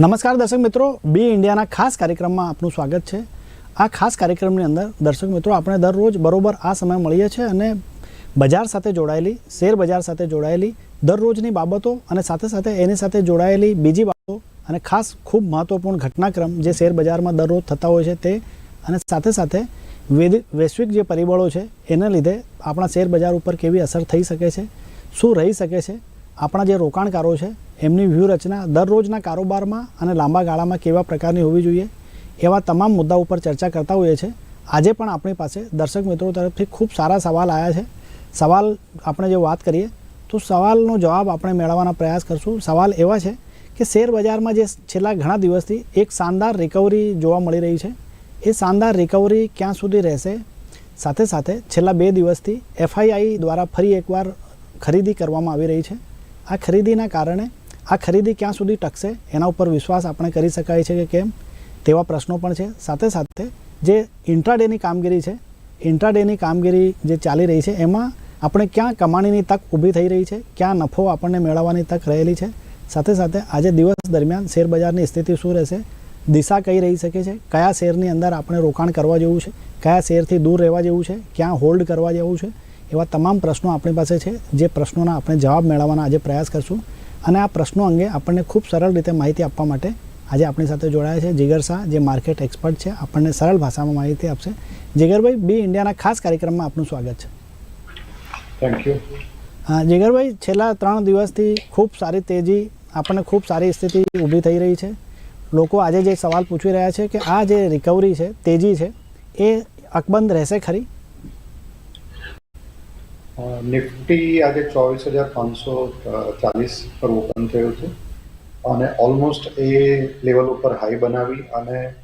નમસ્કાર દર્શક મિત્રો, બી ઇન્ડિયાના ખાસ કાર્યક્રમમાં આપનું સ્વાગત છે. આ ખાસ કાર્યક્રમની અંદર દર્શક મિત્રો, આપણે દરરોજ બરોબર આ સમય મળીએ છીએ અને બજાર સાથે જોડાયેલી, શેર બજાર સાથે જોડાયેલી, દરરોજની બાબતો અને સાથે સાથે એની સાથે જોડાયેલી બીજી બાબતો અને ખાસ ખૂબ મહત્ત્વપૂર્ણ ઘટનાક્રમ જે શેર બજારમાં દરરોજ થતા હોય છે તે અને સાથે સાથે વૈશ્વિક જે પરિબળો છે એના લીધે આપણા શેર બજાર ઉપર કેવી અસર થઈ શકે છે, શું રહી શકે છે, આપણા જે રોકાણકારો છે એમની વ્યૂહરચના દરરોજના કારોબારમાં અને લાંબા ગાળામાં કેવા પ્રકારની હોવી જોઈએ એવા તમામ મુદ્દા ઉપર ચર્ચા કરતા હોઈએ છીએ. આજે પણ આપણી પાસે દર્શક મિત્રો તરફથી ખૂબ સારા સવાલ આવ્યા છે. સવાલ આપણે જો વાત કરીએ, તો સવાલનો જવાબ આપણે મેળવવાનો પ્રયાસ કરશું. સવાલ એવા છે કે શેર બજારમાં જે છેલ્લા ઘણા દિવસથી એક શાનદાર રિકવરી જોવા મળી રહી છે. એ શાનદાર રિકવરી ક્યાં સુધી રહેશે? સાથે સાથે છેલ્લા બે દિવસથી એફઆઈઆઈ દ્વારા ફરી એકવાર ખરીદી કરવામાં આવી રહી છે. આ ખરીદીના કારણે આ ખરીદી ક્યાં સુધી ટકશે એના ઉપર વિશ્વાસ આપણે કરી શકાય છે કે કેમ? તેવા પ્રશ્નો પણ છે. સાથે સાથે જે ઇન્ટ્રાડેની કામગીરી છે ઇન્ટ્રાડેની કામગીરી જે ચાલી રહી છે, એમાં આપણે ક્યાં કમાણીની તક ઊભી થઈ રહી છે, ક્યાં નફો આપણને મેળવવાની તક રહેલી છે. સાથે સાથે આજે દિવસ દરમિયાન શેરબજારની સ્થિતિ શું રહેશે? દિશા કઈ રહી શકે છે? કયા શેરની અંદર આપણે રોકાણ કરવા જેવું છે? કયા શેરથી દૂર રહેવા જેવું છે? ક્યાં હોલ્ડ કરવા જેવું છે? એવા તમામ પ્રશ્નો આપણી પાસે છે. જે પ્રશ્નોના આપણે જવાબ મેળવવાના આજે પ્રયાસ કરશું. અને આ પ્રશ્નો અંગે આપણને ખૂબ સરળ રીતે માહિતી આપવા માટે આજે આપણી સાથે જોડાયા છે જીગર શાહ જે માર્કેટ એક્સપર્ટ છે. આપણને સરળ ભાષામાં માહિતી આપશે. જીગરભાઈ બી ઇન્ડિયાના ખાસ કાર્યક્રમમાં આપનું સ્વાગત છે. થેન્ક યુ હા જીગરભાઈ છેલ્લા ત્રણ દિવસથી ખૂબ સારી તેજી આપણને ખૂબ સારી સ્થિતિ ઊભી થઈ રહી છે. લોકો આજે જે સવાલ પૂછી રહ્યા છે કે આ જે રિકવરી છે તેજી છે એ અકબંધ રહેશે ખરી? નિફ્ટી આજે ચોવીસ હજાર પાંચસો ચાલીસ પર ઓપન થયું છે અને ઓલમોસ્ટ એ લેવલ ઉપર હાઈ બનાવી અને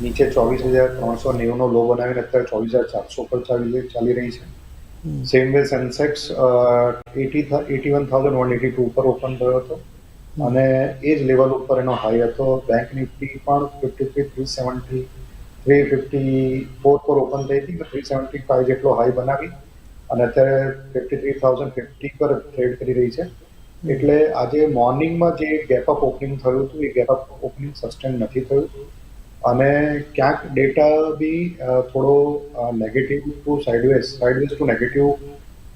નીચે ચોવીસ હજાર ત્રણસો નેવુંનો લો બનાવીને અત્યારે ચોવીસ હજાર ચારસો પર ચાલી ચાલી રહી છે. Same way Sensex eighty eighty one thousand one eighty two ઉપર ઓપન થયો હતો અને એ જ લેવલ ઉપર એનો હાઈ હતો. બેંક નિફ્ટી પણ fifty three three seventy three fifty four પર ઓપન થઈ હતી. થ્રી સેવન્ટી ફાઈવ જેટલો હાઈ બનાવી અને અત્યારે ફિફ્ટી થ્રી થાઉઝન્ડ ફિફ્ટી પર ટ્રેડ કરી રહી છે. એટલે આજે મોર્નિંગમાં જે ગેપ અપ ઓપનિંગ થયું હતું, એ ગેપ અપ ઓપનિંગ સસ્ટેન નથી થયું. અને ક્યાંક ડેટા બી થોડો negative to sideways sideways to negative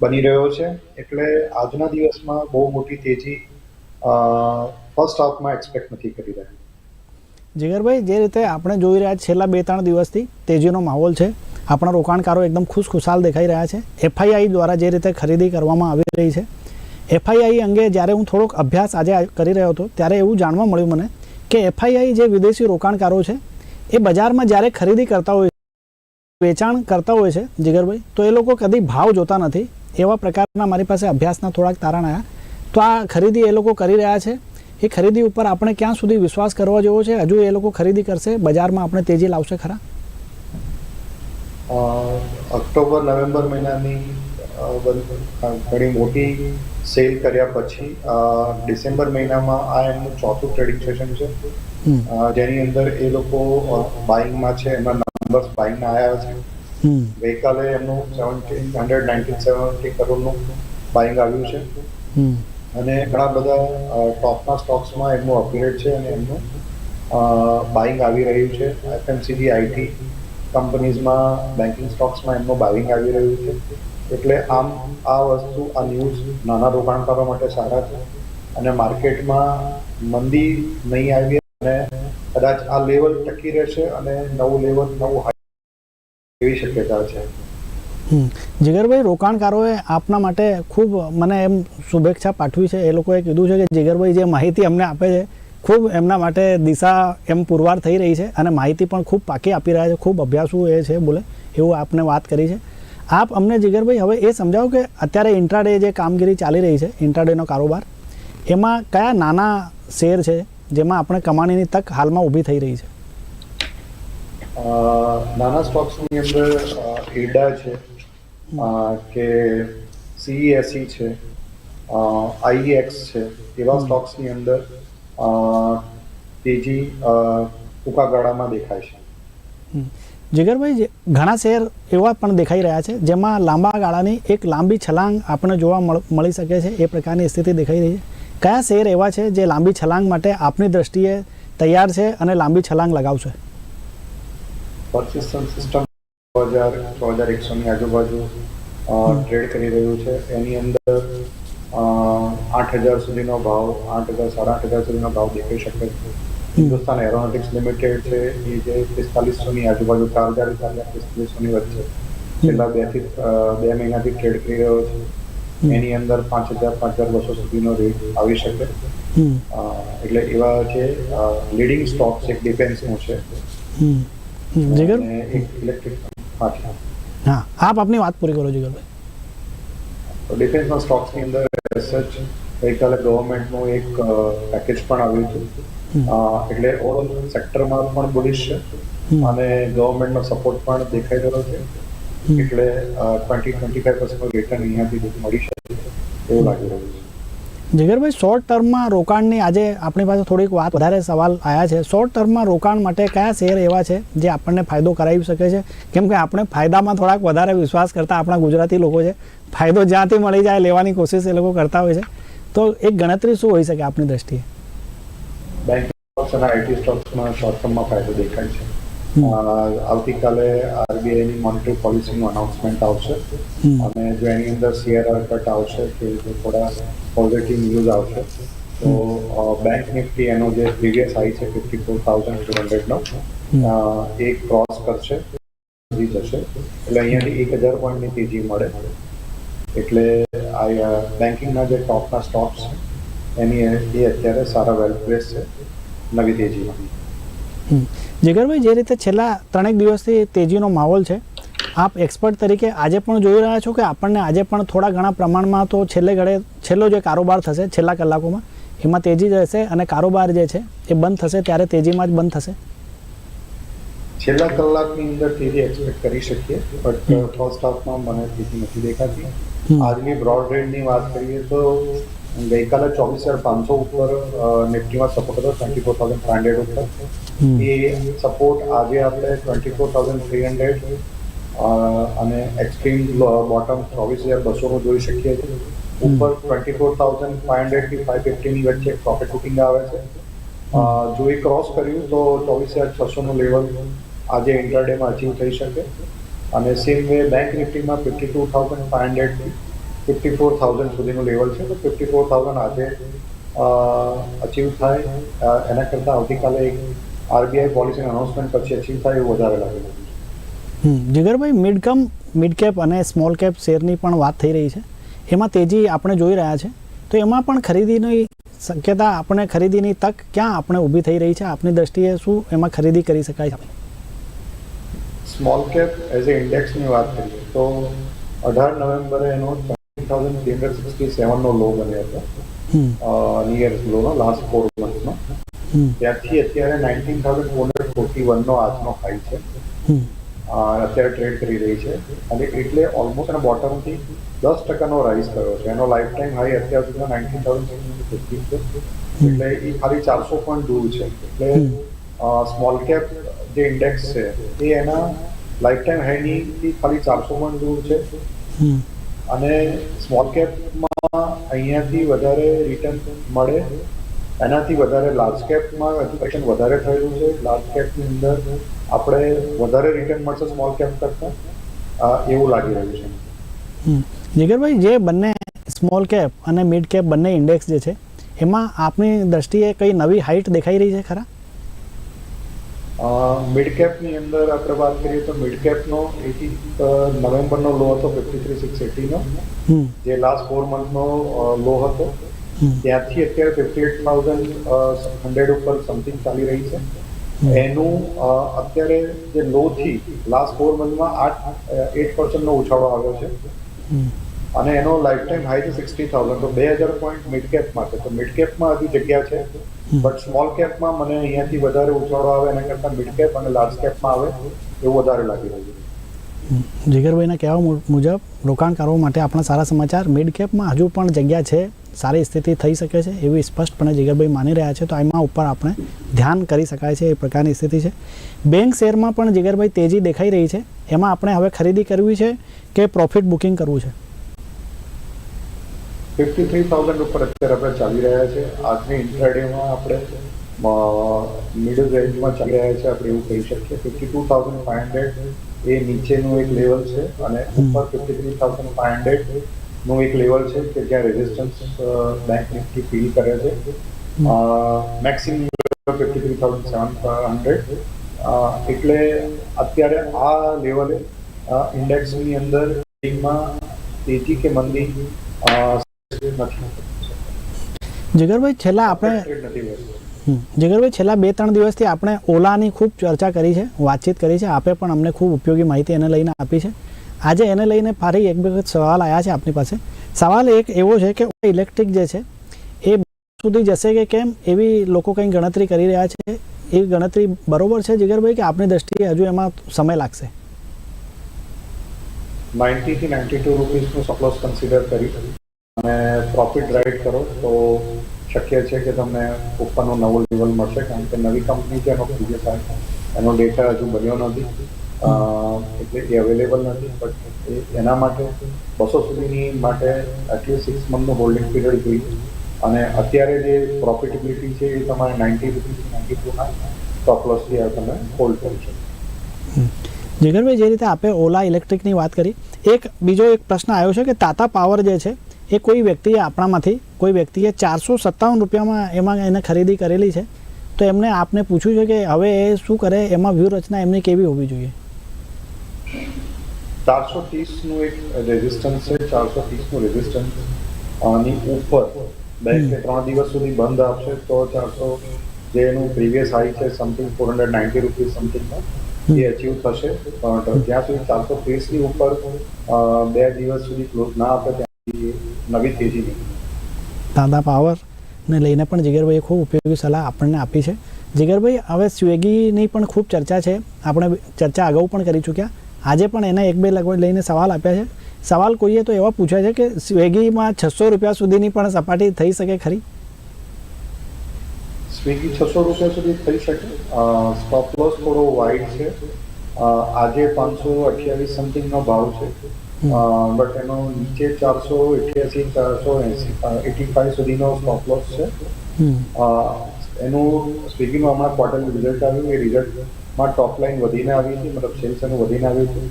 બની રહ્યો છે. એટલે આજના દિવસમાં બહુ મોટી તેજી ફર્સ્ટ હાફમાં એક્સપેક્ટ નથી કરી રહ્યા. જીગરભાઈ, જે રીતે આપણે જોઈ રહ્યા છેલ્લા બે ત્રણ દિવસથી તેજીનો માહોલ છે આપણા રોકાણકારો એકદમ ખુશખુશાલ દેખાઈ રહ્યા છે. એફઆઈઆઈ દ્વારા જે રીતે ખરીદી કરવામાં આવી રહી છે. એફઆઈઆઈ અંગે જ્યારે હું થોડોક અભ્યાસ આજે કરી રહ્યો હતો, ત્યારે એવું જાણવા મળ્યું મને કે એફઆઈઆઈ જે વિદેશી રોકાણકારો છે, એ બજારમાં જ્યારે ખરીદી કરતા હોય વેચાણ કરતા હોય છે, જીગરભાઈ, તો એ લોકો કદી ભાવ જોતા નથી. એવા પ્રકારના મારી પાસે અભ્યાસના થોડાક તારણ આવ્યા તો આ ખરીદી એ લોકો કરી રહ્યા છે. એ ખરીદી ઉપર આપણે ક્યાં સુધી વિશ્વાસ કરવા જેવો છે? હજુ એ લોકો ખરીદી કરશે, બજારમાં આપણે તેજી લાવશે ખરા? ઓક્ટોબર નવેમ્બર મહિનાની ઘણી મોટી સેલ કર્યા પછી ડિસેમ્બર મહિનામાં આ એમનું ચોથું ટ્રેડિંગ સેશન છે. જેની અંદર એ લોકો બાઇંગમાં છે એમના નંબર્સ બાઇંગના આવ્યા છે. ગઈકાલે એમનું સેવન્ટી હંડ્રેડ નાઇન્ટી સેવન્ટી કરોડનું બાઇંગ આવ્યું છે. અને ઘણા બધા ટોપના સ્ટોક્સમાં એમનું અપગ્રેડ છે અને એમનું બાઇંગ આવી રહ્યું છે. એફએમસીજી આઈટી કંપનીઝમાં બેન્કિંગ સ્ટોક્સમાં એમનું બાઇંગ આવી રહ્યું છે. એટલે આમ આ વસ્તુ, આ ન્યૂઝ નાના રોકાણકારો માટે સારા છે. અને માર્કેટમાં મંદી નહીં આવી અને કદાચ આ લેવલ ટકી રહેશે અને નવું લેવલ નવું હાઈ એવી શક્યતા છે. જીગરભાઈ, રોકાણકારોએ આપના માટે ખૂબ મને એમ શુભેચ્છા પાઠવી છે. એ લોકોએ કીધું છે કે જીગરભાઈ જે માહિતી અમને આપે છે ખૂબ એમના માટે દિશા એમ પુરવાર થઈ રહી છે અને માહિતી પણ ખૂબ પાકી આપી રહ્યા છે ખૂબ અભ્યાસુ એ છે બોલે એવું આપને વાત કરી છે. આપ અમને જીગરભાઈ હવે એ સમજાવો કે અત્યારે ઇન્ટ્રાડે જે કામગીરી ચાલી રહી છે ઇન્ટ્રાડેનો કારોબાર એમાં કયા નાના શેર છે જેમાં આપણે કમાણીની તક હાલમાં ઊભી થઈ રહી છે? નાના સ્ટોક્સની અંદર એડા છે કે સીઈએસઈ છે આઈએક્સ છે એવા સ્ટોક્સની અંદર તેજી ટૂંકા ગાળામાં દેખાય છે. જીગરભાઈ ઘણા શેર એવા પણ દેખાઈ રહ્યા છે જેમાં લાંબા ગાળાની એક લાંબી છલાંગ આપણને જોવા મળ- શકે છે એ પ્રકારની સ્થિતિ દેખાઈ રહી છે. કયા શેર એવા છે જે લાંબી છલાંગ માટે આપની દ્રષ્ટિએ તૈયાર છે અને લાંબી છલાંગ લગાવશે? પર્સિસ્ટન્ટ સિસ્ટમ છ હજાર છ હજાર એકસોની આજુબાજુ ટ્રેડ કરી રહ્યું છે. એની અંદર આઠ હજાર સુધીનો ભાવ આઠ હજાર સાડા આઠ હજાર સુધીનો ભાવ દેખાઈ શકે છે. હિન્દુસ્તાન એરોનોટિક્સ લિમિટેડ છે એ જે પિસ્તાલીસોની આજુબાજુ ચાર હજાર ચાર હજાર પિસ્તાલીસોની વચ્ચે. છેલ્લા બેથી બે મહિનાથી ટ્રેડ કરી રહ્યો છે. એની અંદર પાંચ હજાર પાંચ હજાર બસો સુધીનો રેટ આવી શકે. એટલે એવા જે લીડિંગ સ્ટોપ છે ડિફેન્સ ડિફેન્સનું છે. જીગર? ઇલેક્ટ્રિક હા. આપ આપની વાત પૂરી કરો જીગરભાઈ. ડિફેન્સના સ્ટોક્સની અંદર સચ ગઈકાલે ગવર્મેન્ટનું એક પેકેજ પણ આવ્યું હતું. એટલે ઓવરઓલ સેક્ટરમાં પણ બુલિશ છે. અને ગવર્મેન્ટનો સપોર્ટ પણ દેખાઈ રહ્યો છે. એટલે twenty twenty five percent return અહીંયાથી મળી શકે એવું લાગી રહ્યું છે. જીગરભાઈ શોર્ટ ટર્મમાં રોકાણની આજે આપણી પાસે થોડીક વાત વધારે સવાલ આવ્યા છે. શોર્ટ ટર્મમાં રોકાણ માટે કયા શેર એવા છે જે આપણને ફાયદો કરાવી શકે છે? કેમ કે આપણે ફાયદામાં થોડાક વધારે વિશ્વાસ કરતા આપણા ગુજરાતી લોકો છે. ફાયદો જ્યાંથી મળી જાય લેવાની કોશિશ એ લોકો કરતા હોય છે. તો એક ગણતરી શું હોઈ શકે આપની દ્રષ્ટિએ? બેંક સ્ટોક્સમાં શોર્ટ ટર્મમાં ફાયદો દેખાય છે. આવતીકાલે આરબીઆઈની મોનિટરી પોલિસીનું અનાઉન્સમેન્ટ આવશે. અને જો એની અંદર સીઆરઆર કટ આવશે કે જે થોડા પોઝિટિવ ન્યૂઝ આવશે તો બેંક નિફ્ટી એનો જે પ્રીવિયસ હાઈ છે ફિફ્ટી ફોર થાઉઝન્ડ ટુ હંડ્રેડનો એ ક્રોસ કરશે. જશે. એટલે અહીંયાથી એક હજાર પોઈન્ટની તેજી મળે. એટલે આ બેન્કિંગના જે ટોપના સ્ટોક્સ છે એની એ અત્યારે સારા વેલ પ્લેસ છે નવી તેજીમાં. જીગરભાઈ જે રીતે છેલ્લા ત્રણેક દિવસથી તેજીનો માહોલ છે આપ એક્સપર્ટ તરીકે આજે પણ જોઈ રહ્યા છો કે આપણને આજે પણ થોડા ઘણા પ્રમાણમાં તો છેલ્લે ઘડે છેલ્લો જે કારોબાર થશે છેલ્લા કલાકોમાં એમાં તેજી રહેશે અને કારોબાર જે છે એ બંધ થશે ત્યારે તેજીમાં જ બંધ થશે? છેલ્લા કલાકની અંદર તેજી એક્સપેક્ટ કરી શકીએ બટ ફર્સ્ટ હાફમાં મને તેજી નથી દેખાતી. આજની બ્રોડ રેન્જની વાત કરીએ તો ગઈકાલે ચોવીસ હજાર પાંચસો ઉપર નિફ્ટીમાં સપોર્ટ હતો twenty four thousand five hundred ઉપર એ સપોર્ટ આજે આપણે twenty four thousand three hundred અને એક્સટ્રીમ બોટમ ચોવીસ હજાર બસોનું જોઈ શકીએ છીએ. ઉપર ટ્વેન્ટી ફોર થાઉઝન્ડ ફાઇવ હંડ્રેડથી ફાઇવ ફિફ્ટીની વચ્ચે પ્રોફિટ બુકિંગ આવે છે. જો એ ક્રોસ કર્યું તો ચોવીસ હજાર છસોનું લેવલ આજે ઇન્ટરડેમાં અચીવ થઈ શકે. અને સેમ વે બેંક નિફ્ટીમાં ફિફ્ટી ટુ થાઉઝન્ડ ફાઇવ હંડ્રેડથી ફિફ્ટી ફોર થાઉઝન્ડ સુધીનું લેવલ છે. તો ફિફ્ટી ફોર થાઉઝન્ડ આજે અચીવ થાય. એના કરતાં આવતીકાલે એક આરબીઆઈ પોલિસીના અનાઉન્સમેન્ટ પછી અચીવ થાય એવું વધારે લાગે છે. જીગરભાઈ મિડ કમ મિડ કેપ અને સ્મોલ કેપ શેરની પણ વાત થઈ રહી છે. એમાં તેજી આપણે જોઈ રહ્યા છે. તો એમાં પણ ખરીદીની શક્યતા આપણે ખરીદીની તક ક્યાં આપણે ઊભી થઈ રહી છે? આપની દ્રષ્ટિએ શું એમાં ખરીદી કરી શકાય છે? સ્મોલ કેપ એઝ એ ઇન્ડેક્સની વાત કરીએ તો અઢાર નવેમ્બરે એનો twenty thousand three hundred sixty સેવનનો low બન્યો હતો. નિયર લોનો લાસ્ટ ફોર મંથનો. ત્યારથી અત્યારે nineteen thousand four hundred forty વનનો આજનો હાઈ છે. અત્યારે ટ્રેડ કરી રહી છે. અને એટલે ઓલમોસ્ટ એના બોટમથી દસ ટકાનો રાઇઝ કર્યો છે. એનો લાઈફ ટાઈમ હાઈ અત્યાર સુધીનો નાઇન્ટીન થાઉઝન્ડ ફિફ્ટી છે. એટલે એ ખાલી ચારસો પોઈન્ટ દૂર છે. એટલે સ્મોલ કેપ જે ઇન્ડેક્સ છે એ એના લાઈફ ટાઈમ હાઈની ખાલી ચારસો પોઈન્ટ દૂર છે. અને સ્મોલ કેપમાં અહીંયાથી વધારે રિટર્ન મળે. એનાથી વધારે લાર્જ કેપમાં એજ્યુકેશન વધારે થયેલું છે. લાર્જ કેપની અંદર આપણે વધારે રિટર્ન મળશે સ્મોલ કેપ કરતાં. એવું લાગી રહ્યું છે. જીગરભાઈ જે બંને સ્મોલ કેપ અને મિડ કેપ બંને ઇન્ડેક્સ જે છે, એમાં આપની દ્રષ્ટિએ કઈ નવી હાઇટ દેખાઈ રહી છે ખરા? મિડ કેપની અંદર આપણે વાત કરીએ તો મિડ કેપનો એટી નવેમ્બરનો લો હતો ફિફ્ટી થ્રી સિક્સ એટીનો. જે લાસ્ટ ફોર મંથનો લો હતો. ત્યાંથી અત્યારે ફિફ્ટી એટ થાઉઝન્ડ હંડ્રેડ ઉપર સમથિંગ ચાલી રહી છે. એનું અત્યારે જે લોથી લાસ્ટ ફોર મંથમાં આઠ એટ પર્સન્ટનો ઉછાળો આવ્યો છે. અને એનો લાઈફ ટાઈમ હાઈ છે સિક્સટી થાઉઝન્ડ તો બે હજાર પોઈન્ટ મિડ કેપમાં છે તો મિડ કેપમાં હજી જગ્યા છે. બટ સ્મોલ કેપમાં મને અહીંયાથી વધારે ઉછાળો આવે એના કરતાં મિડ કેપ અને લાર્જ કેપમાં આવે એવું વધારે લાગી રહ્યું છે. જીગરભાઈના કહેવા મુજબ રોકાણકારો માટે આપણા સારા સમાચાર મિડ કેપમાં હજુ પણ જગ્યા છે સારી સ્થિતિ થઈ શકે છે એવી સ્પષ્ટપણે જીગરભાઈ માની રહ્યા છે. તો એમાં ઉપર આપણે ધ્યાન કરી શકાય છે એ પ્રકારની સ્થિતિ છે. બેંક શેરમાં પણ જીગરભાઈ તેજી દેખાઈ રહી છે. એમાં આપણે હવે ખરીદી કરવી છે કે પ્રોફિટ બુકિંગ કરવું છે? ફિફ્ટી થ્રી થાઉઝન્ડ ઉપર અત્યારે આપણે ચાલી રહ્યા છે. આજની ઇન્ટ્રાડેમાં આપણે મિડલ રેન્જમાં ચાલી રહ્યા છે આપણે એવું કહી શકીએ. Fifty two thousand five hundred એ નીચેનું એક લેવલ છે અને ઉપર ફિફ્ટી થ્રી થાઉઝન્ડ ફાઇવ હંડ્રેડનું એક લેવલ છે કે જ્યાં રેઝિસ્ટન્સ બેંક નિફ્ટી ફીલ કરે છે. Maximum fifty three thousand seven hundred એટલે અત્યારે આ લેવલે ઇન્ડેક્સની અંદર તેજી કે મંદી જીગરભાઈ, છેલ્લા આપણે જગરભાઈ, છેલ્લા બે, ત્રણ દિવસથી આપણે ઓલાની ખૂબ ચર્ચા કરી છે, વાતચીત કરી છે. આપે પણ અમને ખૂબ ઉપયોગી માહિતી એને લઈને આપી છે. આજે એને લઈને ફરી એક વખત સવાલ આવ્યા છે આપની પાસે. સવાલ એક એવો છે કે ઇલેક્ટ્રિક જે છે, એ સુધી જશે કે કેમ? એવી લોકો કંઈ ગણતરી કરી રહ્યા છે? એ ગણતરી બરોબર છે જીગરભાઈ કે આપની દ્રષ્ટિએ હજુ એમાં સમય લાગશે? 90 થી 92 રૂપીસનું સપ્લોસ કન્સિડર કરી. અને પ્રોફિટ રાઇડ કરો, તો શક્ય છે કે તમને ઉપરનું નવો લેવલ મળશે, કારણ કે નવી કંપની છે, એનો પ્રીવિયસ એનો ડેટા હજુ બન્યો નથી. એટલે એ અવેલેબલ નથી બટ એના માટે બસો સુધીની માટે એટલીસ્ટ સિક્સ મંથનું હોલ્ડિંગ પીરિયડ જોઈએ. અને અત્યારે જે પ્રોફિટેબિલિટી છે, એ તમારે નાઇન્ટી રૂપીસ નાઇન્ટી ટુના સ્ટોપ લોસથી તમે હોલ્ડ કરી શકો. જીગરભાઈ, જે રીતે આપે ઓલા ઇલેક્ટ્રિકની વાત કરી, એક બીજો એક પ્રશ્ન આવ્યો છે કે તાતા પાવર જે છે એ કોઈ વ્યક્તિએ આપણામાંથી કોઈ વ્યક્તિએ ચારસો સત્તાવન રૂપિયામાં એમાં એને ખરીદી કરેલી છે તો એમને આપને પૂછ્યું છે કે હવે એ શું કરે એમાં વ્યૂહરચના એમની કેવી હોવી જોઈએ? ચારસો ત્રીસનું એક રેઝિસ્ટન્સ છે ચારસો ત્રીસનું રેઝિસ્ટન્સ આની ઉપર બે કે ત્રણ દિવસ સુધી બંધ આપશે તો ચારસો જે એનું પ્રીવિયસ હાઈ છે something four hundred ninety rupees સમથિંગમાં એ અચીવ થશે. પણ જ્યાં સુધી ચારસો ત્રીસની ઉપર બે દિવસ સુધી ક્લોઝ ના આપે નવી તેજી તાંદા પાવરને લઈને પણ જીગરભાઈએ ખૂબ ઉપયોગી સલાહ આપણને આપી છે. જીગરભાઈ હવે સ્વિગીની પણ ખૂબ ચર્ચા છે. આપણે ચર્ચા અગાઉ પણ કરી ચૂક્યા. આજે પણ એના એક બે લગભગ લઈને સવાલ આપ્યા છે. સવાલ કોઈએ તો એવા પૂછ્યા છે કે સ્વિગીમાં છસો રૂપિયા સુધીની પણ સપાટી થઈ શકે ખરી? સ્વિગી છસો રૂપિયા સુધી થઈ શકે. સ્ટોપ લોસ થોડો વાઇડ છે. આજે પાંચસો અઠ્યાવીસ સમથિંગનો ભાવ છે. બટ એનો નીચે ચારસો એઠ્યાસી ચારસો એંસી એટી ફાઈવ સુધીનો સ્ટોપ લોસ છે. એનું સ્વિગીનું હમણાં ક્વાર્ટરનું રિઝલ્ટ આવ્યું એ રિઝલ્ટમાં ટોપ લાઈન વધીને આવી હતી મતલબ સેલ્સ એનું વધીને આવ્યું છે.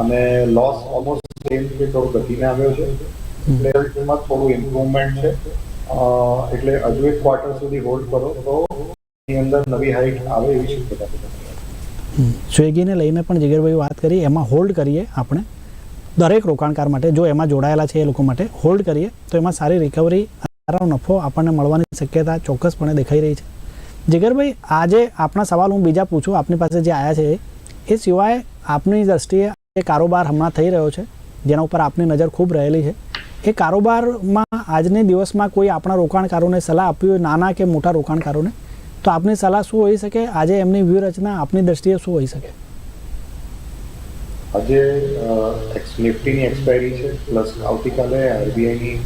અને લોસ ઓલમોસ્ટ સેમ કે થોડો ઘટીને આવ્યો છે. એટલે રિઝલ્ટમાં થોડું ઇમ્પ્રુવમેન્ટ છે. એટલે હજુ એક ક્વાર્ટર સુધી હોલ્ડ કરો તો એની અંદર નવી હાઈટ આવે એવી શક્યતા છે. સ્વિગીને લઈને પણ જીગરભાઈ વાત કરી એમાં હોલ્ડ કરીએ આપણે. દરેક રોકાણકાર માટે, જો એમાં જોડાયેલા છે એ લોકો માટે હોલ્ડ કરીએ, તો એમાં સારી રિકવરી સારો નફો આપણને મળવાની શક્યતા ચોક્કસપણે દેખાઈ રહી છે. જીગરભાઈ, આજે આપણા સવાલ હું બીજા પૂછું, આપની પાસે જે આવ્યા છે એ. સિવાય આપની દ્રષ્ટિએ જે કારોબાર હમણાં થઈ રહ્યો છે, જેના ઉપર આપની નજર ખૂબ રહેલી છે. એ કારોબારમાં આજને દિવસમાં કોઈ આપણા રોકાણકારોને સલાહ આપવી હોય, નાના કે મોટા રોકાણકારોને, તો આપની સલાહ શું હોઈ શકે? આજે એમની વ્યૂહરચના આપની દ્રષ્ટિએ શું હોઈ શકે? આજે નિફ્ટીની એક્સપાયરી છે પ્લસ આવતીકાલે આરબીઆઈની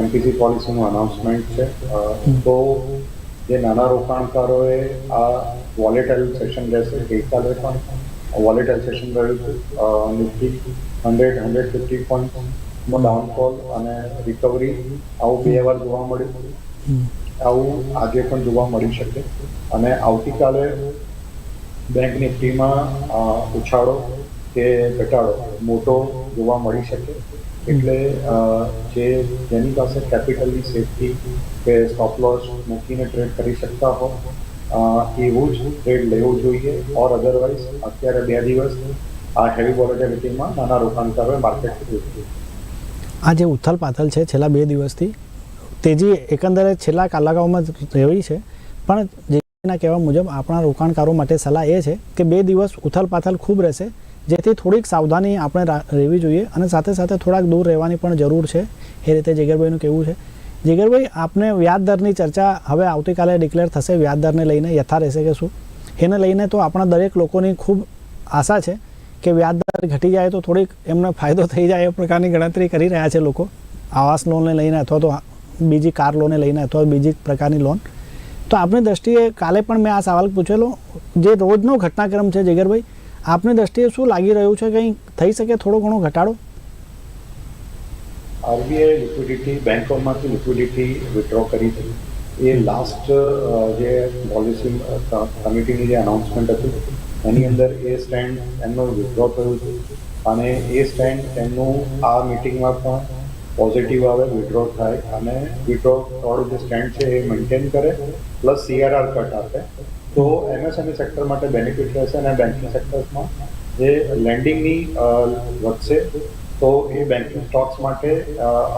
એમપીસી પોલિસીનું અનાઉન્સમેન્ટ છે. તો જે નાના રોકાણકારોએ આ વોલેટાઇલ સેશન રહેશે ગઈકાલે પણ વોલેટાઇલ સેશન રહ્યું છે. નિફ્ટી હંડ્રેડ હંડ્રેડ ફિફ્ટી પોઈન્ટનો ડાઉનફોલ અને રિકવરી આવું બે વાર જોવા મળ્યું. આવું આજે પણ જોવા મળી શકે. અને આવતીકાલે બેંક નિફ્ટીમાં ઉછાળો કે ઘટાડો, મોટો જોવા મળી શકે. એટલે જે જેની પાસે કેપિટલની સેફટી કે સ્ટોપ લોસ મૂકીને ટ્રેડ કરી શકતા હો એવું જ ટ્રેડ લેવું જોઈએ. ઓર અધરવાઇઝ અત્યારે બે દિવસ આ હેવી વોલેટિલિટીમાં નાના રોકાણકારોએ માર્કેટ આ જે ઉથલ પાથલ છે છેલ્લા બે દિવસથી, તેજી એકંદરે છેલ્લા કલાકોમાં રહેવી છે. પણ જેના કહેવા મુજબ, આપણા રોકાણકારો માટે સલાહ એ છે કે બે દિવસ ઉથલ પાથલ ખૂબ રહેશે. જેથી થોડીક સાવધાની આપણે રહેવી જોઈએ અને સાથે સાથે થોડાક દૂર રહેવાની પણ જરૂર છે. એ રીતે જીગરભાઈનું કહેવું છે. જીગરભાઈ, આપને વ્યાજ દરની ચર્ચા હવે આવતીકાલે ડિક્લેર થશે વ્યાજ દરને લઈને યથા રહેશે કે શું? એને લઈને તો આપણા દરેક લોકોની ખૂબ આશા છે કે વ્યાજ દર ઘટી જાય તો થોડીક એમને ફાયદો થઈ જાય એ પ્રકારની ગણતરી કરી રહ્યા છે લોકો. આવાસ લોનને લઈને અથવા તો બીજી કાર લોનને લઈને અથવા બીજી પ્રકારની લોન. તો આપની દ્રષ્ટિએ કાલે પણ મેં આ સવાલ પૂછેલો. જે રોજનો ઘટનાક્રમ છે જીગરભાઈ આપની દ્રષ્ટિએ શું લાગી રહ્યું છે? કંઈ થઈ શકે થોડો ઘણો ઘટાડો? આરબીઆઈ લિક્વિડિટી બેન્કોમાંથી લિક્વિડિટી વિથડ્રો કરી હતી એ લાસ્ટ જે પોલિસી કમિટીની જે અનાઉન્સમેન્ટ હતું, એની અંદર એ સ્ટેન્ડ એમનો વિથડ્રો થયું છે. અને એ સ્ટેન્ડ એમનું આ મિટિંગમાં પણ પોઝિટિવ આવે વિથડ્રો થાય. અને વિથડ્રો વાળું જે સ્ટેન્ડ છે, એ મેન્ટેન કરે પ્લસ સીઆરઆર કટ આપે. તો એમએસએમઈ સેક્ટર માટે બેનિફિટ રહેશે અને બેન્કિંગ સેક્ટર્સમાં જે લેન્ડિંગની વધશે, તો એ બેન્કિંગ સ્ટોક્સ માટે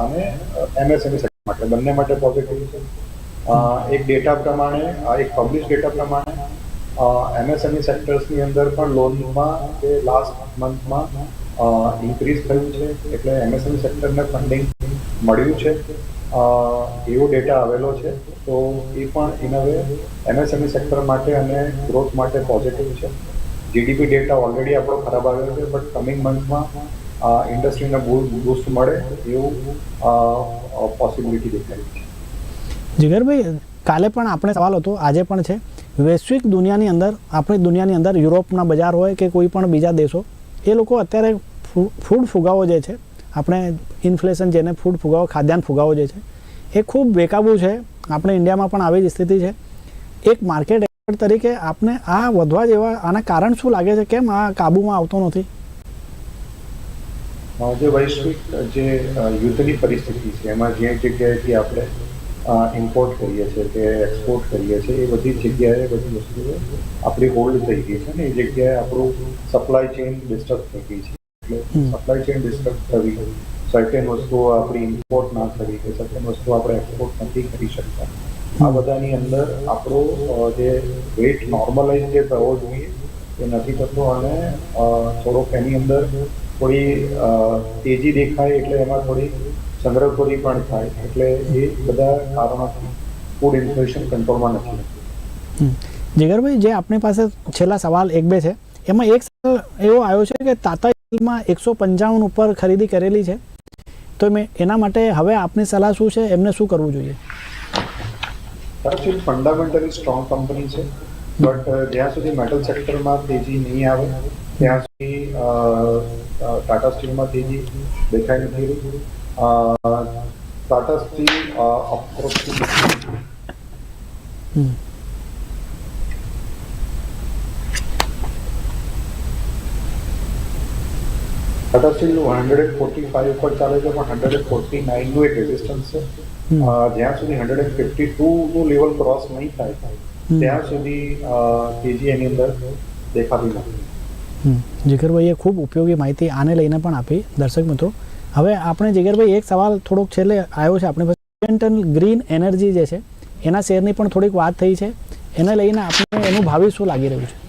અને એમએસએમઈ સેક્ટર માટે, બંને માટે પોઝિટિવ છે. એક ડેટા પ્રમાણે એક પબ્લિશ ડેટા પ્રમાણે એમએસએમઈ સેક્ટર્સની અંદર પણ લોનમાં કે લાસ્ટ મંથમાં ઇન્ક્રીઝ થયું છે, એટલે એમએસએમઈ સેક્ટરને ફંડિંગ મળ્યું છે. એવો ડેટા આવેલો છે, તો એ પણ ઇન વે એમએસએમઈ સેક્ટર માટે અને ગ્રોથ માટે પોઝિટિવ છે. જીડીપી ડેટા ઓલરેડી આપણો ખરાબ આવ્યો છે બટ કમિંગ મંથમાં ઇન્ડસ્ટ્રીને બૂસ્ટ મળે એવું પોસિબિલિટી દેખાય છે. જીગરભાઈ, કાલે પણ આપણે સવાલ હતો, આજે પણ છે. વૈશ્વિક દુનિયાની અંદર, આપણી દુનિયાની અંદર યુરોપના બજાર હોય કે કોઈ પણ બીજા દેશો, એ લોકો અત્યારે ફૂડ ફુગાવો જે છે આપણે ઇન્ફ્લેશન જેને ફૂડ ફુગાવો, ખાદ્યાન્ન ફુગાવો જે છે, એ ખૂબ બેકાબુ છે. આપણે ઇન્ડિયામાં પણ આવી જ સ્થિતિ છે. એક માર્કેટ એક્સપર્ટ તરીકે આપને આ વધવા જેવા આના કારણ શું લાગે છે? કેમ આ કાબૂમાં આવતો નથી? જે વૈશ્વિક જે યુદ્ધની પરિસ્થિતિ છે, એમાં જે જગ્યાએથી આપણે ઇમ્પોર્ટ કરીએ છીએ કે એક્સપોર્ટ કરીએ છીએ, એ બધી જગ્યાએ બધી વસ્તુઓ આપણી હોલ્ડ થઈ ગઈ છે ને, એ જગ્યાએ આપણું સપ્લાય ચેઇન ડિસ્ટર્બ થઈ ગઈ છે. સપ્લાય ચેન ડિસ્ટર્બ થવી સર્ટેન વસ્તુઓ આપણી ઇમ્પોર્ટ ના થવી કે સર્ટેન વસ્તુઓ આપણે એક્સપોર્ટ નથી કરી શકતા. આ બધાની અંદર આપણો જે વેટ નોર્મલાઇઝ જે થવો જોઈએ એ નથી થતો અને થોડોક એની અંદર થોડી તેજી દેખાય એટલે એમાં થોડી સંગ્રહખોરી પણ થાય. એટલે એ બધા કારણોથી ફૂડ ઇન્ફ્લેશન કંટ્રોલમાં નથી. જીગરભાઈ જે આપણી પાસે છેલ્લા સવાલ એક બે છે એમાં એક એવો આવ્યો છે કે તાતા સ્ટીલમાં એકસો પંચાવન ઉપર ખરીદી કરેલી છે. તો મેં એના માટે હવે આપની સલાહ શું છે? એમને શું કરવું જોઈએ? સાચું ફંડામેન્ટલી સ્ટ્રોંગ કંપની છે. બટ જ્યાં સુધી મેટલ સેક્ટરમાં તેજી નહીં આવે ત્યાં સુધી ટાટા સ્ટીલમાં તેજી દેખાઈ નથી રહી. Tata steel approximately hmm. Hundred and forty five ઉપર ચાલે છે પણ હંડ્રેડ ફોર્ટી નાઇનનું એક રેઝિસ્ટન્સ છે. જ્યાં સુધી હંડ્રેડ ફિફ્ટી ટુનું લેવલ ક્રોસ નહીં થાય ત્યાં સુધી તેજી એની અંદર દેખાતી નથી. જીગરભાઈએ ખૂબ ઉપયોગી માહિતી આને લઈને પણ આપી દર્શક મિત્રો. હવે આપણે જીગરભાઈ એક સવાલ થોડોક છેલ્લે આવ્યો છે આપણી ઓરિએન્ટલ ગ્રીન એનર્જી જે છે એના શેરની પણ થોડીક વાત થઈ છે. એને લઈને આપણે એનું ભાવિ શું લાગી રહ્યું છે?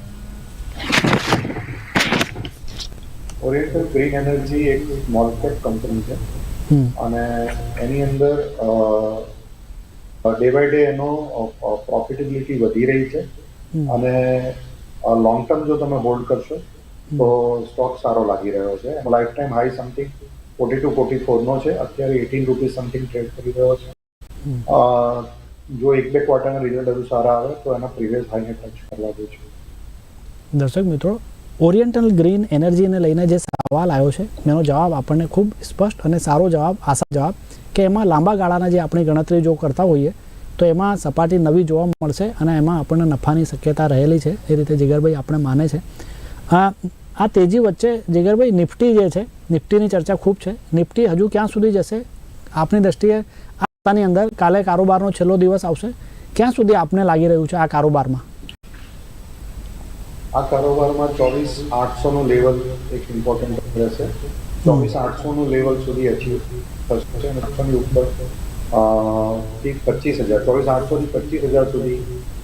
ઓરિએન્ટલ ગ્રીન એનર્જી એક સ્મોલ કેપ કંપની છે અને એની અંદર ડે બાય ડે એનો પ્રોફિટેબિલિટી વધી રહી છે. અને લોંગ ટર્મ જો તમે હોલ્ડ કરશો તો સ્ટોક સારો લાગી રહ્યો છે. Lifetime high something forty two forty ફોરનો છે. અત્યારે એટીન રૂપીઝ સમથિંગ ટ્રેડ કરી રહ્યો છે. જો એક બે ક્વાર્ટરના રિઝલ્ટ હજુ સારા આવે તો એના પ્રીવિયસ હાઈને ટચ કરવા દે છે. દર્શક મિત્રો ઓરિએન્ટલ ગ્રીન એનર્જીને લઈને જે સવાલ આવ્યો છે એનો જવાબ આપણને ખૂબ સ્પષ્ટ અને સારો જવાબ આશા જવાબ કે એમાં લાંબા ગાળાના જે આપણી ગણતરી જો કરતા હોઈએ, તો એમાં સપાટી નવી જોવા મળશે અને એમાં આપણને નફાની શક્યતા રહેલી છે, એ રીતે જીગરભાઈ આપણે માને છે. આ તેજી વચ્ચે જીગરભાઈ નિફ્ટી જે છે, નિફ્ટીની ચર્ચા ખૂબ છે. નિફ્ટી હજુ ક્યાં સુધી જશે? આપની દ્રષ્ટિએ આ સપ્તાહની અંદર કાલે કારોબારનો છેલ્લો દિવસ આવશે. ક્યાં સુધી આપને લાગી રહ્યું છે આ કારોબારમાં? આ કારોબારમાં ચોવીસ આઠસોનું લેવલ એક ઇમ્પોર્ટન્ટ રહેશે. ચોવીસ આઠસોનું લેવલ સુધી અચીવ થશે અને આઠસોની ઉપર પચીસ હજાર, ચોવીસ આઠસોથી પચીસ હજાર સુધી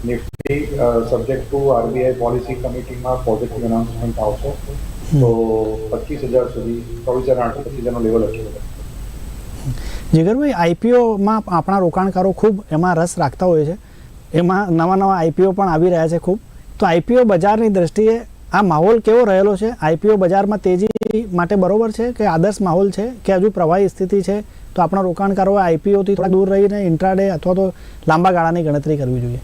Nifty subject to RBI policy કમિટીમાં positive announcement આવશે. તો પચીસ હજાર સુધી, ચોવીસ હજાર આઠસો પચીસ હજારનો લેવલ અચીવ થશે. જીગરભાઈ આઈપીઓમાં આપણા રોકાણકારો ખૂબ એમાં રસ રાખતા હોય છે. એમાં નવા નવા આઈપીઓ પણ આવી રહ્યા છે ખૂબ. તો આઈપીઓ બજારની દ્રષ્ટિએ આ માહોલ કેવો રહેલો છે? આઈપીઓ બજારમાં તેજી માટે બરોબર છે કે આદર્શ માહોલ છે કે હજુ પ્રવાહી સ્થિતિ છે? તો આપણા રોકાણકારોએ આઈપીઓથી થોડા દૂર રહીને ઇન્ટ્રાડે અથવા તો લાંબા ગાળાની ગણતરી કરવી જોઈએ.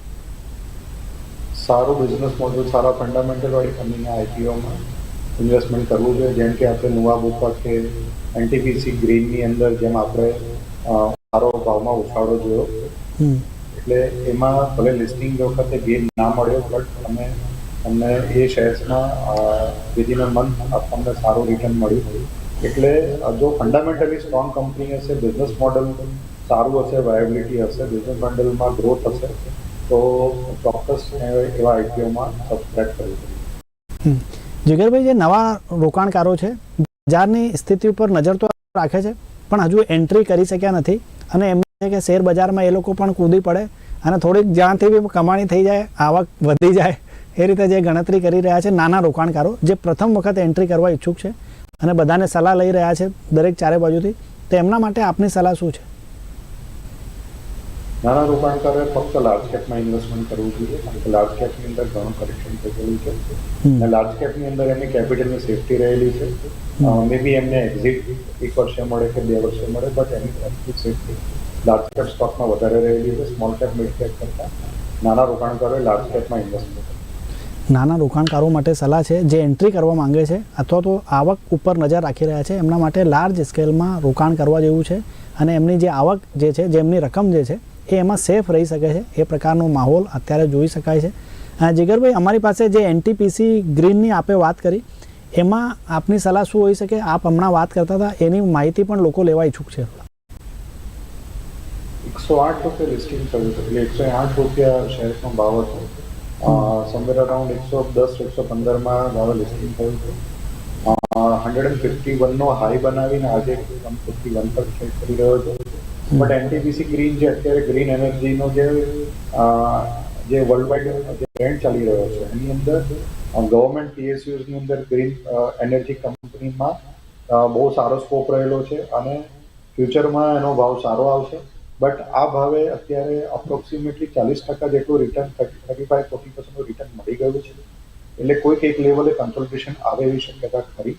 સારું બિઝનેસ મોડલ સારા ફંડામેન્ટલ વાળી કંપનીના આઈપીઓમાં ઇન્વેસ્ટમેન્ટ કરવું જોઈએ. જેમ કે આપણે નુવા બોપા કે એનટીપીસી ગ્રીનની અંદર જેમ આપણે સારો ભાવમાં ઉછાળો જોયો. હમ. એટલે એમાં ભલે લિસ્ટિંગ વખતે ગેમ ના મળ્યો બટ અમે, અમને એ શેર્સમાં વિધિન અ મંથ આપણને સારું રિટર્ન મળ્યું. એટલે જો ફંડામેન્ટલી સ્ટ્રોંગ કંપની હશે બિઝનેસ મોડલ સારું હશે વાયબિલિટી હશે બિઝનેસ મોડલમાં ગ્રોથ હશે, તો ચોક્કસ એવા આઈપીઓમાં સબસ્ક્રાઇબ કરવું જોઈએ જે નવા રોકાણકારો છે, બજારની સ્થિતિ ઉપર નજર તો રાખે છે, પણ હજુ એન્ટ્રી કરી શક્યા નથી અને એમ કે શેર બજારમાં એ લોકો પણ કૂદી પડે. અને થોડીક જ્યાંથી બી કમાણી થઈ જાય આવક વધી જાય એ રીતે જે ગણતરી કરી રહ્યા છે નાના રોકાણકારો જે પ્રથમ વખત એન્ટ્રી કરવા ઈચ્છુક છે અને બધાને સલાહ લઈ રહ્યા છે દરેક ચારે બાજુથી તો એમના માટે આપની સલાહ શું છે? નાના રોકાણકારોએ ફક્ત લાર્જ કેપમાં ઇન્વેસ્ટમેન્ટ કરવું જોઈએ. કારણ કે લાર્જ કેપની અંદર ઘણું કરેક્શન થયેલું છે. અને લાર્જ કેપની અંદર એમની કેપિટલની સેફટી રહેલી છે. મે બી એમને એક્ઝિટ એક વર્ષે મળે કે બે વર્ષે મળે બટ એની સેફટી લાર્જ કેપ સ્ટોકમાં વધારે રહેલી છે સ્મોલ કેપ મિડ કેપ કરતાં. નાના રોકાણકારોએ લાર્જ કેપમાં ઇન્વેસ્ટમેન્ટ નાના રોકાણકારો માટે સલાહ છે, જે એન્ટ્રી કરવા માંગે છે, અથવા તો આવક ઉપર નજર રાખી રહ્યા છે, એમના માટે લાર્જ સ્કેલમાં રોકાણ કરવા જેવું છે, અને એમની જે આવક જે છે જેમની રકમ જે છે, એ એમાં સેફ રહી શકે છે, એ પ્રકારનો માહોલ અત્યારે જોઈ શકાય છે. જીગરભાઈ, અમારી પાસે જે એનટીપીસી ગ્રીનની આપે વાત કરી, એમાં આપની સલાહ શું હોઈ શકે? આપ હમણાં વાત કરતા હતા, એની માહિતી પણ લોકો લેવા ઈચ્છુક છે. એકસો આઠ રૂપિયા લિસ્ટિંગ થયું હતું. એટલે એકસો આઠ રૂપિયા શેર્સનો ભાવ હતો. સમવેર અરાઉન્ડ એકસો દસ, એકસો પંદરમાં ભાવે લિસ્ટિંગ થયું હતું. હંડ્રેડ એન્ડ ફિફ્ટી વનનો હાઈ બનાવીને આજે વન ફિફ્ટી વન પર ટ્રેડ કરી રહ્યો છે. બટ એનટીપીસી ગ્રીન જે અત્યારે ગ્રીન એનર્જીનો જે જે વર્લ્ડ વાઇડ જે ટ્રેન્ડ ચાલી રહ્યો છે, એની અંદર ગવર્મેન્ટ પીએસયુઝની અંદર ગ્રીન એનર્જી કંપનીમાં બહુ સારો સ્કોપ રહેલો છે અને ફ્યુચરમાં એનો ભાવ સારો આવશે. બટ આ ભાવે અત્યારે અપ્રોક્સિમેટલી ચાલીસ ટકા જેટલું રિટર્ન થર્ટી ફાઈવ ફોર્ટી પર્સન્ટનું રિટર્ન મળી ગયું છે. એટલે કોઈક એક લેવલે કન્સલ્ટેશન આવે એવી શક્યતા ખરી.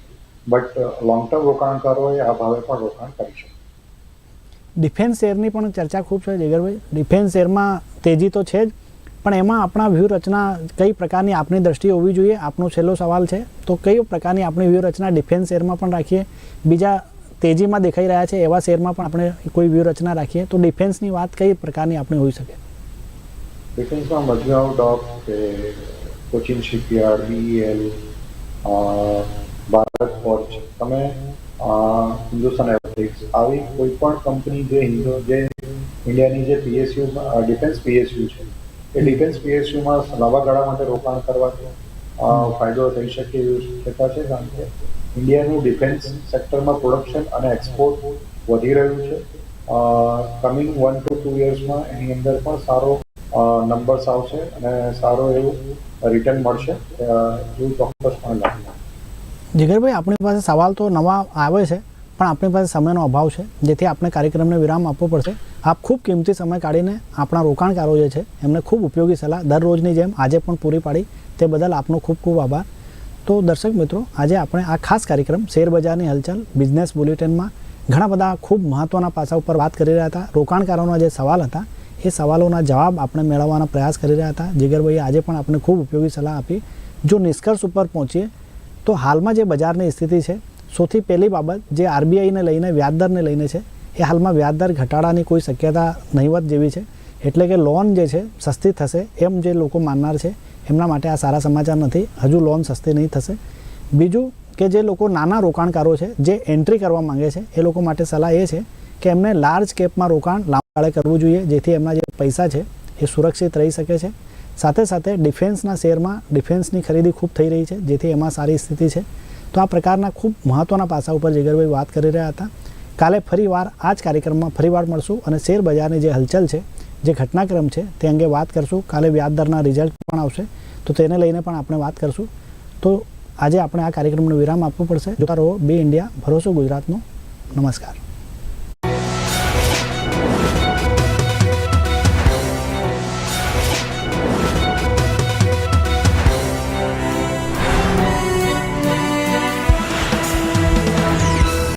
બટ લોંગ ટર્મ રોકાણકારોએ આ ભાવે પણ રોકાણ કરી શકે. ડિફેન્સ શેરની પણ ચર્ચા ખૂબ છે જીગરભાઈ ડિફેન્સ શેરમાં તેજી તો છે જ, પણ એમાં આપણા વ્યૂહરચના કઈ પ્રકારની આપની દ્રષ્ટિએ હોવી જોઈએ? આપનો છેલ્લો સવાલ છે. તો કઈ પ્રકારની આપણી વ્યૂહરચના ડિફેન્સ શેરમાં પણ રાખીએ? બીજા તેજીમાં દેખાઈ રહ્યા છે એવા શેરમાં પણ આપણે કોઈ વ્યૂહરચના રાખીએ તો ડિફેન્સની વાત કઈ પ્રકારની આપણે હોઈ શકે? ડિફેન્સમાં મજગાંવ ડોક છે Cochin Shipyard BL Bharat Forge. તમે હિન્દુસ્તાન એરોનોટિક્સ આવી કોઈ પણ કંપની જે હિન્દુ, જે ઇન્ડિયાની જે પીએસયુ ડિફેન્સ પીએસયુ છે, એ ડિફેન્સ પીએસયુમાં લાંબા ગાળા માટે રોકાણ કરવાથી ફાયદો થઈ શકે એવી શક્યતા છે? કારણ કે ઇન્ડિયાનું ડિફેન્સ સેક્ટરમાં પ્રોડક્શન અને એક્સપોર્ટ વધી રહ્યું છે. કમિંગ વન ટુ ટુ યર્સમાં એની અંદર પણ સારો નંબર્સ આવશે અને સારો એવું રિટર્ન મળશે એવું ચોક્કસપણે લાગે જીગરભાઈ, આપણી પાસે સવાલ તો નવા આવે છે, પણ આપણી પાસે સમયનો અભાવ છે, જેથી આપણે કાર્યક્રમને વિરામ આપવો પડશે. આપ ખૂબ કિંમતી સમય કાઢીને આપણા રોકાણકારો જે છે, એમને ખૂબ ઉપયોગી સલાહ દરરોજની જેમ આજે પણ પૂરી પાડી. તે બદલ આપનો ખૂબ ખૂબ આભાર. તો દર્શક મિત્રો, આજે આપણે આ ખાસ કાર્યક્રમ શેરબજારની હલચલ બિઝનેસ બુલેટિનમાં ઘણા બધા ખૂબ મહત્ત્વના પાસા ઉપર વાત કરી રહ્યા હતા. રોકાણકારોના જે સવાલ હતા, એ સવાલોના જવાબ આપણે મેળવવાનો પ્રયાસ કરી રહ્યા હતા. જીગરભાઈએ આજે પણ આપણે ખૂબ ઉપયોગી સલાહ આપી. જો નિષ્કર્ષ ઉપર પહોંચીએ, તો હાલમાં જે બજારની સ્થિતિ છે, સૌથી પહેલી બાબત જે આરબીઆઈને લઈને વ્યાજદરને લઈને છે, એ હાલમાં વ્યાજદર ઘટાડાની કોઈ શક્યતા નહીવત જેવી છે. એટલે કે લોન જે છે, સસ્તી થશે એમ જે લોકો માનનાર છે એમના માટે આ સારા સમાચાર નથી. હજુ લોન સસ્તી નહીં થશે. બીજું કે જે લોકો નાના રોકાણકારો છે, જે એન્ટ્રી કરવા માંગે છે, એ લોકો માટે સલાહ એ છે કે એમને લાર્જ કેપમાં રોકાણ લાંબા ગાળે કરવું જોઈએ, જેથી એમના જે પૈસા છે એ સુરક્ષિત રહી શકે છે. સાથે સાથે ડિફેન્સના શેરમાં ડિફેન્સની ખરીદી ખૂબ થઈ રહી છે, જેથી એમાં સારી સ્થિતિ છે. તો આ પ્રકારના ખૂબ મહત્ત્વના પાસા ઉપર જીગરભાઈ વાત કરી રહ્યા હતા. કાલે ફરીવાર આ જ કાર્યક્રમમાં ફરીવાર મળશું અને શેર બજારની જે હલચલ છે જે ઘટનાક્રમ છે તે અંગે વાત કરશું. કાલે વ્યાજદરના રિઝલ્ટ પણ આવશે. તો તેને લઈને પણ આપણે વાત કરશું. તો આજે આપણે આ કાર્યક્રમનો વિરામ આપવું પડશે. જોતા રહો, બે ઇન્ડિયા, ભરોસો ગુજરાતનો. નમસ્કાર.